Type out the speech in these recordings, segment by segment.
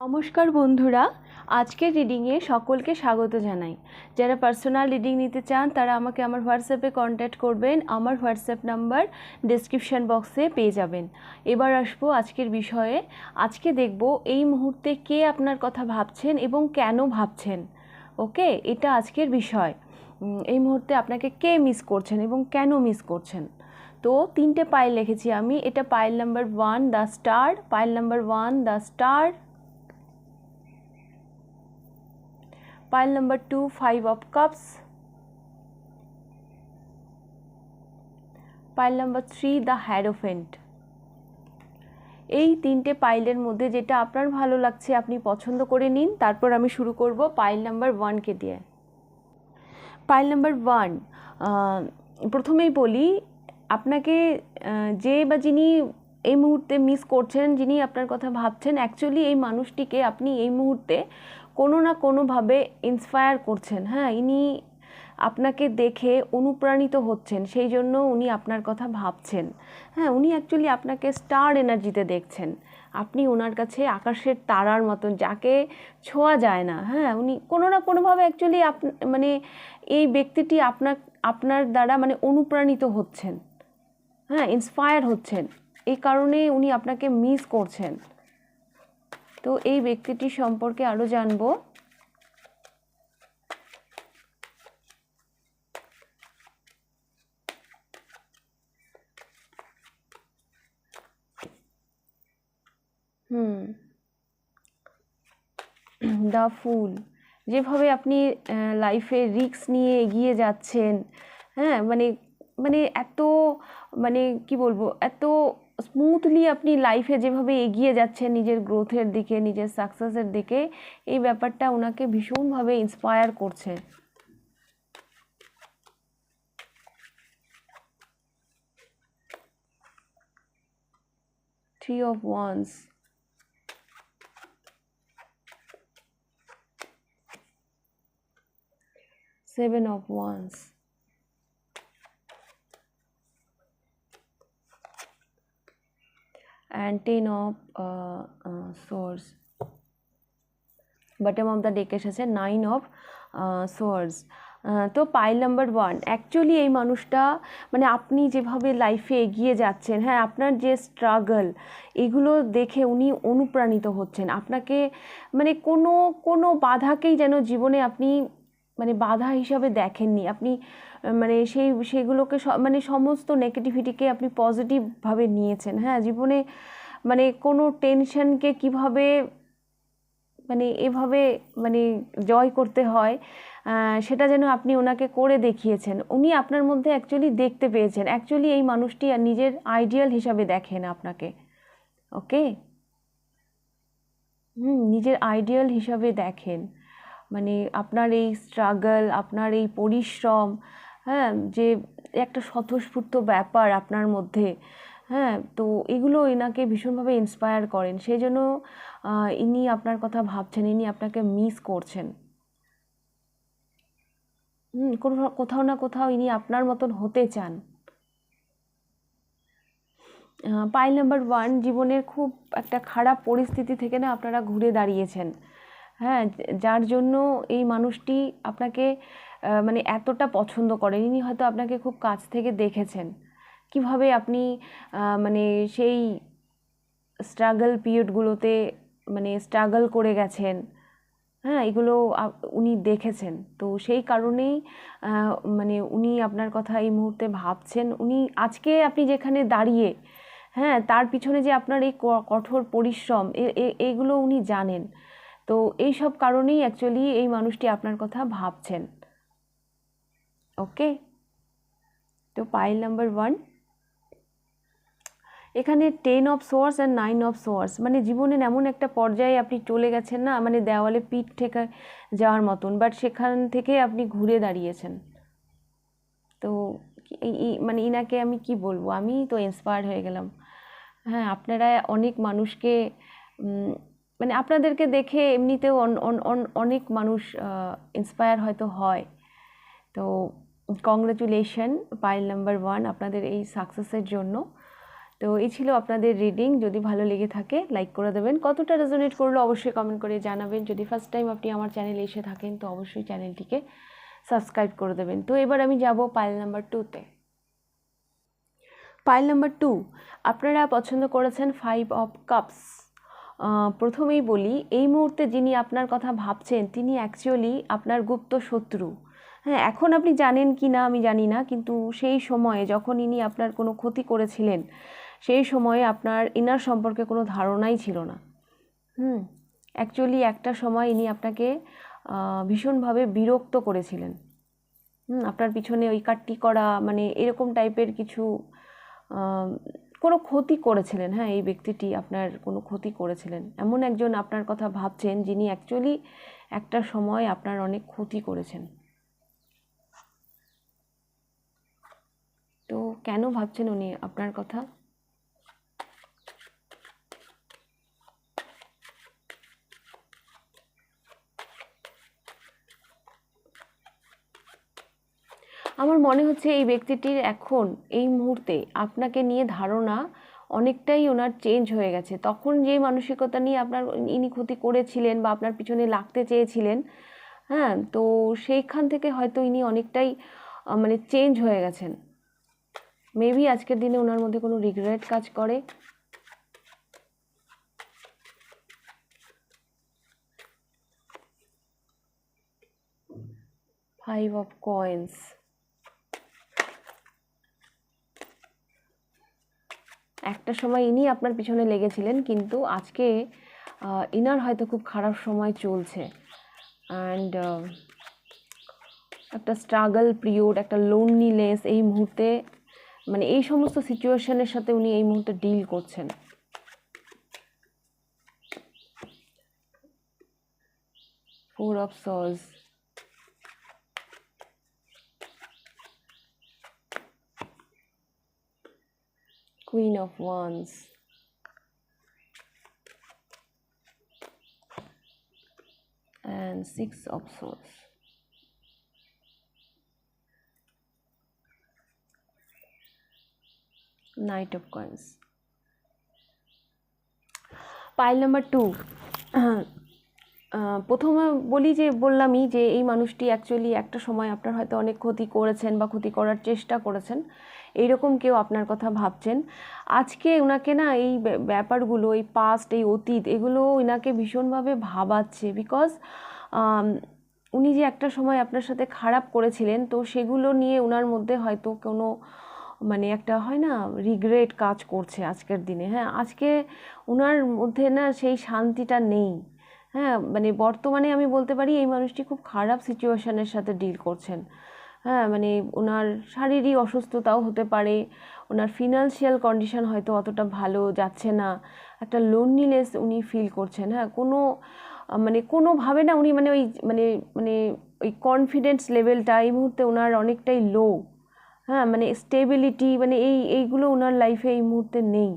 নমস্কার বন্ধুরা, আজকের রিডিংয়ে সকলকে স্বাগত জানাই। যারা পার্সোনাল রিডিং নিতে চান, তারা আমাকে আমার হোয়াটসঅ্যাপে কন্ট্যাক্ট করবেন। আমার হোয়াটসঅ্যাপ নাম্বার ডেসক্রিপশান বক্সে পেয়ে যাবেন। এবার আসব আজকের বিষয়ে। আজকে দেখব এই মুহূর্তে কে আপনার কথা ভাবছেন এবং কেন ভাবছেন। ওকে? এটা আজকের বিষয়। এই মুহূর্তে আপনাকে কে মিস করছেন এবং কেন মিস করছেন? তো তিনটে পাইল লিখেছি আমি। এটা pile number one the star pile number one the star pile number 2 5 of cups. Pile number 3 the hierophant. এই তিনটে পাইলের মধ্যে যেটা আপনার ভালো লাগছে, আপনি পছন্দ করে নিন। তারপর আমি শুরু করব পাইল নাম্বার ওয়ানকে দিয়ে। পাইল নাম্বার ওয়ান প্রথমেই বলি, আপনাকে যে বা যিনি এই মুহূর্তে মিস করছেন, যিনি আপনার কথা ভাবছেন অ্যাকচুয়ালি এই মানুষটিকে আপনি এই মুহূর্তে কোনো না কোনোভাবে ইন্সপায়ার করছেন। হ্যাঁ ইনি আপনাকে দেখে অনুপ্রাণিত হচ্ছেন, সেই জন্য উনি আপনার কথা ভাবছেন। হ্যাঁ উনি অ্যাকচুয়ালি আপনাকে স্টার এনার্জিতে দেখছেন। আপনি ওনার কাছে আকাশের তারার মতন, যাকে ছোঁয়া যায় না। হ্যাঁ উনি কোনো না কোনোভাবে অ্যাকচুয়ালি আপ মানে এই ব্যক্তিটি আপনার আপনার দ্বারা মানে অনুপ্রাণিত হচ্ছেন। হ্যাঁ ইন্সপায়ার হচ্ছেন। এই কারণে উনি আপনাকে মিস করছেন। তো এই ব্যক্তিটি সম্পর্কে আরও জানব। হুম। দ্য ফুল, যেভাবে আপনি লাইফে রিস্ক নিয়ে এগিয়ে যাচ্ছেন হ্যাঁ? মানে মানে এত মানে কি বলব? এত স্মুথলি আপনি লাইফে যেভাবে এগিয়ে যাচ্ছেন, নিজের গ্রোথের দিকে, নিজের সাকসেসের দিকে, এই ব্যাপারটা ওনাকে ভীষণভাবে ইন্সপায়ার করছে। Three of wands seven of wands of uh, uh, swords bottom of the ডেকে এসেছে নাইন অফ সোয়ার্স তো পাইল নাম্বার ওয়ান অ্যাকচুয়ালি এই মানুষটা মানে আপনি যেভাবে লাইফে এগিয়ে যাচ্ছেন হ্যাঁ আপনার যে স্ট্রাগল এগুলো দেখে উনি অনুপ্রাণিত হচ্ছেন। আপনাকে মানে কোনো কোনো বাধাকেই যেন জীবনে আপনি মানে বাধা হিসাবে দেখেননি। আপনি মানে সেই, সেগুলোকে মানে সমস্ত নেগেটিভিটিকে আপনি পজিটিভভাবে নিয়েছেন হ্যাঁ? জীবনে মানে কোনো টেনশনকে কীভাবে মানে এভাবে মানে জয় করতে হয় সেটা যেন আপনি ওনাকে করে দেখিয়েছেন। উনি আপনার মধ্যে অ্যাকচুয়ালি দেখতে পেয়েছেন। অ্যাকচুয়ালি এই মানুষটি আর নিজের আইডিয়াল হিসাবে দেখেন আপনাকে ওকে হুম, নিজের আইডিয়াল হিসাবে দেখেন। মানে আপনার এই স্ট্রাগল আপনার এই পরিশ্রম হ্যাঁ যে একটা স্বতঃস্ফূর্ত ব্যাপার আপনার মধ্যে হ্যাঁ তো এগুলো এনাকে ভীষণভাবে ইন্সপায়ার করেন। সেই জন্য ইনি আপনার কথা ভাবছেন, ইনি আপনাকে মিস করছেন। হুম কোথাও না কোথাও ইনি আপনার মতন হতে চান। পাইল নাম্বার ওয়ান, জীবনের খুব একটা খারাপ পরিস্থিতি থেকে না আপনারা ঘুরে দাঁড়িয়েছেন। হ্যাঁ যার জন্য এই মানুষটি আপনাকে মানে এতটা পছন্দ করেন ইনি হয়তো আপনাকে খুব কাছ থেকে দেখেছেন। কীভাবে আপনি মানে সেই স্ট্রাগল পিরিয়ডগুলোতে মানে স্ট্রাগল করে গেছেন হ্যাঁ এগুলো উনি দেখেছেন। তো সেই কারণেই মানে উনি আপনার কথা এই মুহূর্তে ভাবছেন। উনি আজকে আপনি যেখানে দাঁড়িয়ে হ্যাঁ তার পিছনে যে আপনার এই কঠোর পরিশ্রম এগুলো উনি জানেন। তো এই সব কারণেই অ্যাকচুয়ালি এই মানুষটি আপনার কথা ভাবছেন। ওকে তো পাইল নাম্বার ওয়ান এখানে ten of swords and nine of swords মানে জীবনের এমন একটা পর্যায়ে আপনি চলে গেছেন না মানে দেওয়ালে পিঠ ঠেকে যাওয়ার মতন বাট সেখান থেকে আপনি ঘুরে দাঁড়িয়েছেন। তো মানে ইনাকে আমি কি বলব? আমি তো ইন্সপায়ার্ড হয়ে গেলাম। হ্যাঁ আপনারা অনেক মানুষকে মানে আপনাদেরকে দেখে এমনিতেও অন- অন- অন- অনেক মানুষ ইন্সপায়ার হয়তো হয়। তো কংগ্রেচুলেশন পাইল নাম্বার ওয়ান আপনাদের এই সাকসেসের জন্য। তো এই ছিল আপনাদের রিডিং যদি ভালো লেগে থাকে লাইক করে দেবেন। কতটা রেজোনেট করল অবশ্যই কমেন্ট করে জানাবেন। যদি ফার্স্ট টাইম আপনি আমার চ্যানেলে এসে থাকেন, তো অবশ্যই চ্যানেলটিকে সাবস্ক্রাইব করে দেবেন। তো এবার আমি যাব পাইল নাম্বার টুতে পাইল নাম্বার টু আপনারা পছন্দ করেছেন ফাইভ অফ কাপস প্রথমেই বলি, এই মুহূর্তে যিনি আপনার কথা ভাবছেন, তিনি অ্যাকচুয়ালি আপনার গুপ্ত শত্রু। হ্যাঁ এখন আপনি জানেন কি না আমি জানি না, কিন্তু সেই সময়ে যখন ইনি আপনার কোনো ক্ষতি করেছিলেন, সেই সময়ে আপনার ইনার সম্পর্কে কোনো ধারণাই ছিল না। হুম অ্যাকচুয়ালি একটা সময় ইনি আপনাকে ভীষণভাবে বিরক্ত করেছিলেন। হুম, আপনার পিছনে ওই কাটটি করা মানে এরকম টাইপের কিছু কোনো ক্ষতি করেছিলেন হ্যাঁ এই ব্যক্তিটি আপনার কোনো ক্ষতি করেছিলেন? এমন একজন আপনার কথা ভাবছেন যিনি অ্যাকচুয়ালি একটা সময় আপনার অনেক ক্ষতি করেছেন। তো কেন ভাবছেন উনি আপনার কথা আমার মনে হচ্ছে এই ব্যক্তিটির এখন, এই মুহূর্তে আপনাকে নিয়ে ধারণা অনেকটাই ওনার চেঞ্জ হয়ে গেছে। তখন যে মানসিকতা নিয়ে আপনার ইনি ক্ষতি করেছিলেন বা আপনার পিছনে লাগতে চেয়েছিলেন হ্যাঁ তো সেইখান থেকে হয়তো ইনি অনেকটাই মানে চেঞ্জ হয়ে গেছেন। মেবি আজকের দিনে ওনার মধ্যে কোনো রিগ্রেট কাজ করে। ফাইভ অফ কয়েন্স একটা সময় ইনি আপনার পিছনে লেগেছিলেন, কিন্তু আজকে ইনার হয়তো খুব খারাপ সময় চলছে। অ্যান্ড একটা স্ট্রাগল পিরিয়ড একটা লোনলিনেস এই মুহূর্তে মানে এই সমস্ত সিচুয়েশনের সাথে উনি এই মুহূর্তে ডিল করছেন। ফোর অফ সজ Queen of Wands. And Six of Swords. Knight of Coins. Pile number two. প্রথমে বলি যে, বললামই যে, এই মানুষটি অ্যাকচুয়ালি একটা সময় আপনার হয়তো অনেক ক্ষতি করেছেন বা ক্ষতি করার চেষ্টা করেছেন। এইরকম কেউ আপনার কথা ভাবছেন। আজকে ওনাকে না এই ব্যাপারগুলো, এই পাস্ট এই অতীত, এগুলো ওনাকে ভীষণভাবে ভাবাচ্ছে বিকজ উনি যে একটা সময় আপনার সাথে খারাপ করেছিলেন, তো সেগুলো নিয়ে ওনার মধ্যে হয়তো কোনো মানে একটা হয় না রিগ্রেট কাজ করছে আজকের দিনে। হ্যাঁ আজকে ওনার মধ্যে না সেই শান্তিটা নেই। হ্যাঁ মানে বর্তমানে আমি বলতে পারি এই মানুষটি খুব খারাপ সিচুয়েশনের সাথে ডিল করছেন। হ্যাঁ মানে ওনার শারীরিক অসুস্থতাও হতে পারে ওনার ফিনান্সিয়াল কন্ডিশন হয়তো অতটা ভালো যাচ্ছে না, একটা লোনলিনেস উনি ফিল করছেন। হ্যাঁ কোনো মানে কোনোভাবে না উনি মানে ওই মানে মানে ওই কনফিডেন্স লেভেলটা এই মুহূর্তে ওনার অনেকটাই লো হ্যাঁ মানে স্টেবিলিটি মানে এই, এইগুলো ওনার লাইফে এই মুহূর্তে নেই।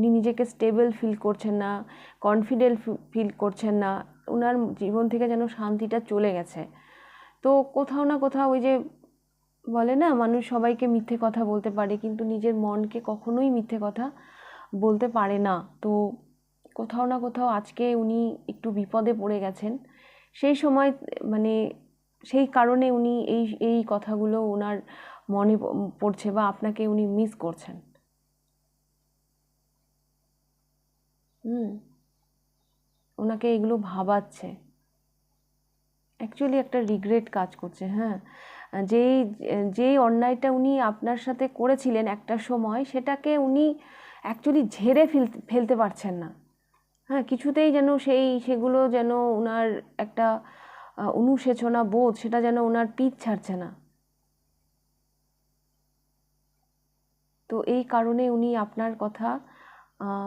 উনি নিজেকে স্টেবল ফিল করছেন না কনফিডেন্ট ফিল করছেন না ওনার জীবন থেকে যেন শান্তিটা চলে গেছে। তো কোথাও না কোথাও ওই যে বলে না, মানুষ সবাইকে মিথ্যে কথা বলতে পারে, কিন্তু নিজের মনকে কখনোই মিথ্যে কথা বলতে পারে না। তো কোথাও না কোথাও আজকে উনি একটু বিপদে পড়ে গেছেন। সেই সময় মানে সেই কারণে উনি এই এই কথাগুলো ওনার মনে পড়ছে বা আপনাকে উনি মিস করছেন। হুম। ওনাকে এগুলো ভাবাচ্ছে। অ্যাকচুয়ালি একটা রিগ্রেট কাজ করছে হ্যাঁ। যেই যেই অন্যায়টা উনি আপনার সাথে করেছিলেন একটা সময়, সেটাকে উনি অ্যাকচুয়ালি ঝেড়ে ফেলতে ফেলতে পারছেন না। হ্যাঁ কিছুতেই যেন সেই, সেগুলো যেন ওনার একটা অনুশোচনা বোধ, সেটা যেন ওনার পিঠ ছাড়ছে না। তো এই কারণে উনি আপনার কথা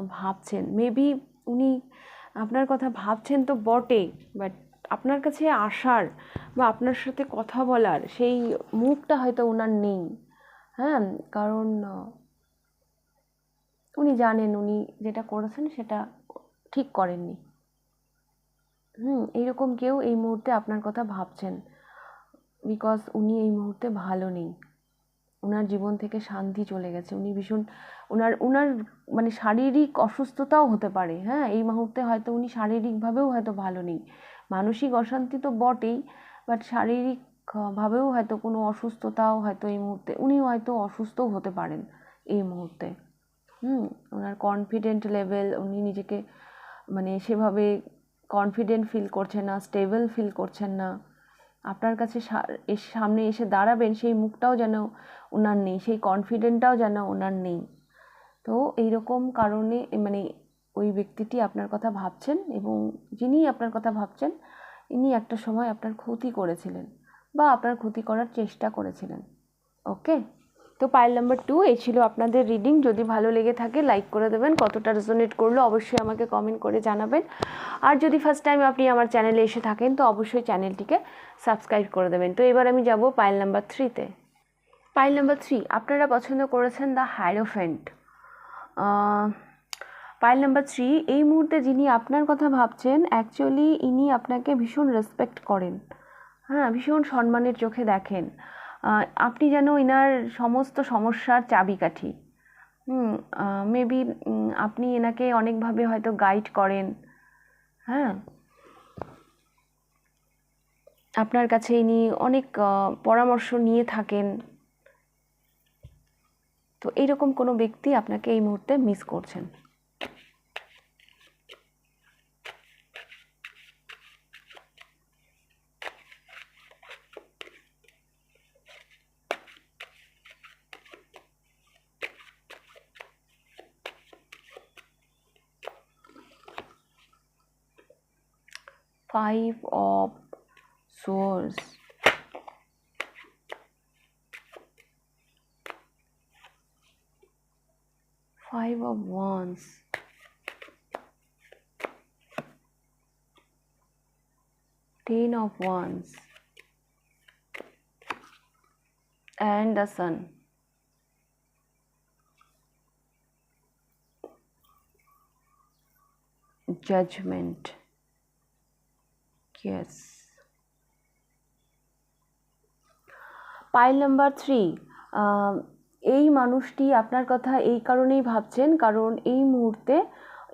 ভাবছেন। মেবি উনি আপনার কথা ভাবছেন তো বটে বাট আপনার কাছে আসার বা আপনার সাথে কথা বলার সেই মুখটা হয়তো ওনার নেই। হ্যাঁ কারণ উনি জানেন, উনি যেটা করেছেন সেটা ঠিক করেননি। হুম, এইরকম কেউ এই মুহূর্তে আপনার কথা ভাবছেন বিকজ উনি এই মুহূর্তে ভালো নেই। ওনার জীবন থেকে শান্তি চলে গেছে। উনি ভীষণ ওনার ওনার মানে শারীরিক অসুস্থতাও হতে পারে হ্যাঁ? এই মুহূর্তে হয়তো উনি শারীরিকভাবেও হয়তো ভালো নেই। মানসিক অশান্তি তো বটেই বাট শারীরিক ভাবেও হয়তো কোনো অসুস্থতাও হয়তো এই মুহূর্তে, উনি হয়তো অসুস্থও হতে পারেন এই মুহূর্তে। হুম? ওনার কনফিডেন্ট লেভেল উনি নিজেকে মানে সেভাবে কনফিডেন্ট ফিল করছেন না স্টেবল ফিল করছেন না। আপনার কাছে সামনে এসে দাঁড়াবেন, সেই মুখটাও যেন ওনার নেই, সেই কনফিডেন্টটাও যেন ওনার নেই। তো এইরকম কারণে মানে ওই ব্যক্তিটি আপনার কথা ভাবছেন এবং যিনি আপনার কথা ভাবছেন, ইনি একটা সময় আপনার ক্ষতি করেছিলেন বা আপনার ক্ষতি করার চেষ্টা করেছিলেন। ওকে? তো পাইল নাম্বার টু এই ছিল আপনাদের রিডিং যদি ভালো লেগে থাকে লাইক করে দেবেন। কতটা রেজোনেট করল, অবশ্যই আমাকে কমেন্ট করে জানাবেন। আর যদি ফার্স্ট টাইম আপনি আমার চ্যানেলে এসে থাকেন, তো অবশ্যই চ্যানেলটিকে সাবস্ক্রাইব করে দেবেন। তো এবার আমি যাব পাইল নাম্বার থ্রিতে পাইল নাম্বার থ্রি আপনারা পছন্দ করেছেন the hierophant pile number three এই মুহূর্তে যিনি আপনার কথা ভাবছেন অ্যাকচুয়ালি ইনি আপনাকে ভীষণ রেসপেক্ট করেন। হ্যাঁ ভীষণ সম্মানের চোখে দেখেন। আপনি যেন এনার সমস্ত সমস্যার চাবিকাঠি। মেবি আপনি এনাকে অনেকভাবে হয়তো গাইড করেন। হ্যাঁ? আপনার কাছে ইনি অনেক পরামর্শ নিয়ে থাকেন। তো এইরকম কোনো ব্যক্তি আপনাকে এই মুহূর্তে মিস করছেন। Five of swords. Five of wands. Ten of wands. And the sun. Judgment yes. Pile number three এই মানুষটি আপনার কথা এই কারণেই ভাবছেন, কারণ এই মুহূর্তে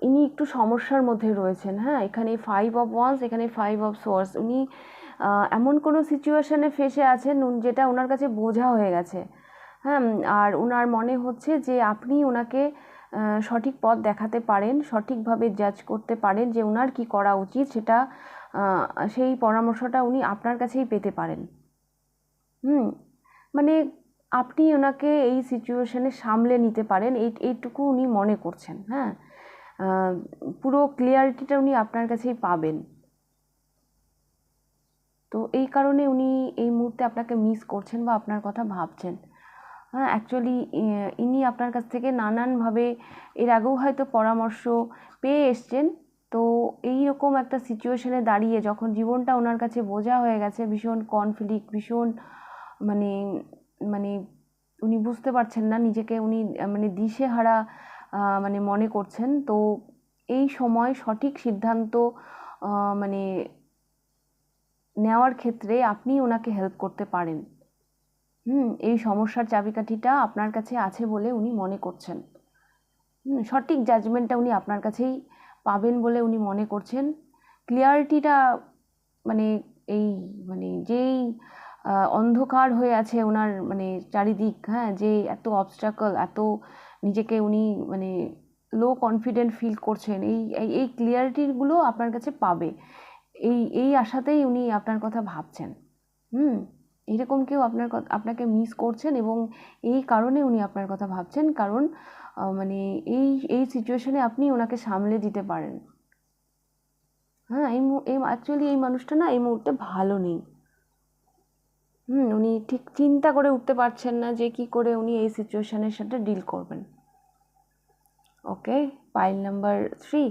ইনি একটু সমস্যার মধ্যে রয়েছেন হ্যাঁ? এখানে ফাইভ অফ ওয়ান্স এখানে ফাইভ অফ সোর্স উনি এমন কোনো সিচুয়েশানে ফেসে আছেন যেটা ওনার কাছে বোঝা হয়ে গেছে। হ্যাঁ আর ওনার মনে হচ্ছে যে আপনি ওনাকে সঠিক পথ দেখাতে পারেন, সঠিকভাবে জাজ করতে পারেন যে ওনার কি করা উচিত, সেটা সেই পরামর্শটা উনি আপনার কাছেই পেতে পারেন। হুম মানে আপনি ওনাকে এই সিচুয়েশানে সামলে নিতে পারেন, এই, এইটুকু উনি মনে করছেন হ্যাঁ? পুরো ক্লিয়ারিটিটা উনি আপনার কাছেই পাবেন। তো এই কারণে উনি এই মুহূর্তে আপনাকে মিস করছেন বা আপনার কথা ভাবছেন। হ্যাঁ অ্যাকচুয়ালি ইনি আপনার কাছ থেকে নানানভাবে, এর আগেও হয়তো পরামর্শ পেয়ে এসছেন তো এই রকম একটা সিচুয়েশানে দাঁড়িয়ে যখন জীবনটা ওনার কাছে বোঝা হয়ে গেছে, ভীষণ কনফ্লিক্ট ভীষণ মানে মানে উনি বুঝতে পারছেন না, নিজেকে উনি মানে দিশেহারা মানে মনে করছেন। তো এই সময় সঠিক সিদ্ধান্ত মানে নেওয়ার ক্ষেত্রে আপনি ওনাকে হেল্প করতে পারেন। হুম, এই সমস্যার চাবিকাঠিটা আপনার কাছে আছে বলে উনি মনে করছেন। হুম, সঠিক জাজমেন্টটা উনি আপনার কাছেই পাবেন বলে উনি মনে করছেন। ক্লিয়ারিটিটা মানে এই মানে যেই অন্ধকার হয়ে আছে ওনার মানে চারিদিক হ্যাঁ যে এত অবস্ট্রাকল এত নিজেকে উনি মানে লো কনফিডেন্ট ফিল করছেন এই এই ক্লিয়ারিটিগুলো আপনার কাছে পাবে। এই এই আশাতেই উনি আপনার কথা ভাবছেন। হুম? এরকম কেউ আপনার আপনাকে মিস করছেন এবং এই কারণে উনি আপনার কথা ভাবছেন, কারণ মানে এই এই সিচুয়েশনে আপনি ওনাকে সামলে দিতে পারেন। হ্যাঁ এই এই অ্যাকচুয়ালি এই মানুষটা না এই মুহূর্তে ভালো নেই। হুম, উনি ঠিক চিন্তা করে উঠতে পারছেন না যে কি করে উনি এই সিচুয়েশানের সাথে ডিল করবেন। ওকে পাইল নাম্বার থ্রি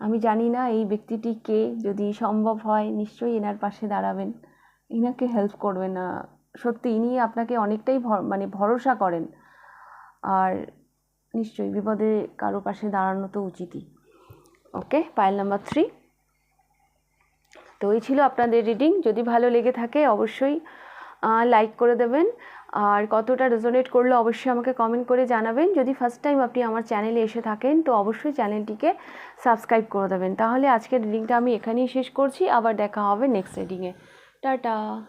আমি জানি না এই ব্যক্তিটি কে, যদি সম্ভব হয় নিশ্চয়ই এনার পাশে দাঁড়াবেন। ইনাকে হেল্প করবে না। সত্যি ইনি আপনাকে অনেকটাই মানে ভরসা করেন। আর নিশ্চয়ই বিপদে কারও পাশে দাঁড়ানো তো উচিতই। ওকে পাইল নাম্বার থ্রি তো এই ছিল আপনাদের রিডিং যদি ভালো লেগে থাকে অবশ্যই লাইক করে দেবেন। আর কতটা রেজোনেট করলে অবশ্যই আমাকে কমেন্ট করে জানাবেন। যদি ফার্স্ট টাইম আপনি আমার চ্যানেলে এসে থাকেন, তো অবশ্যই চ্যানেলটিকে সাবস্ক্রাইব করে দেবেন। তাহলে আজকের রিডিংটা আমি এখানেই শেষ করছি। আবার দেখা হবে নেক্সট রিডিংয়ে 哒哒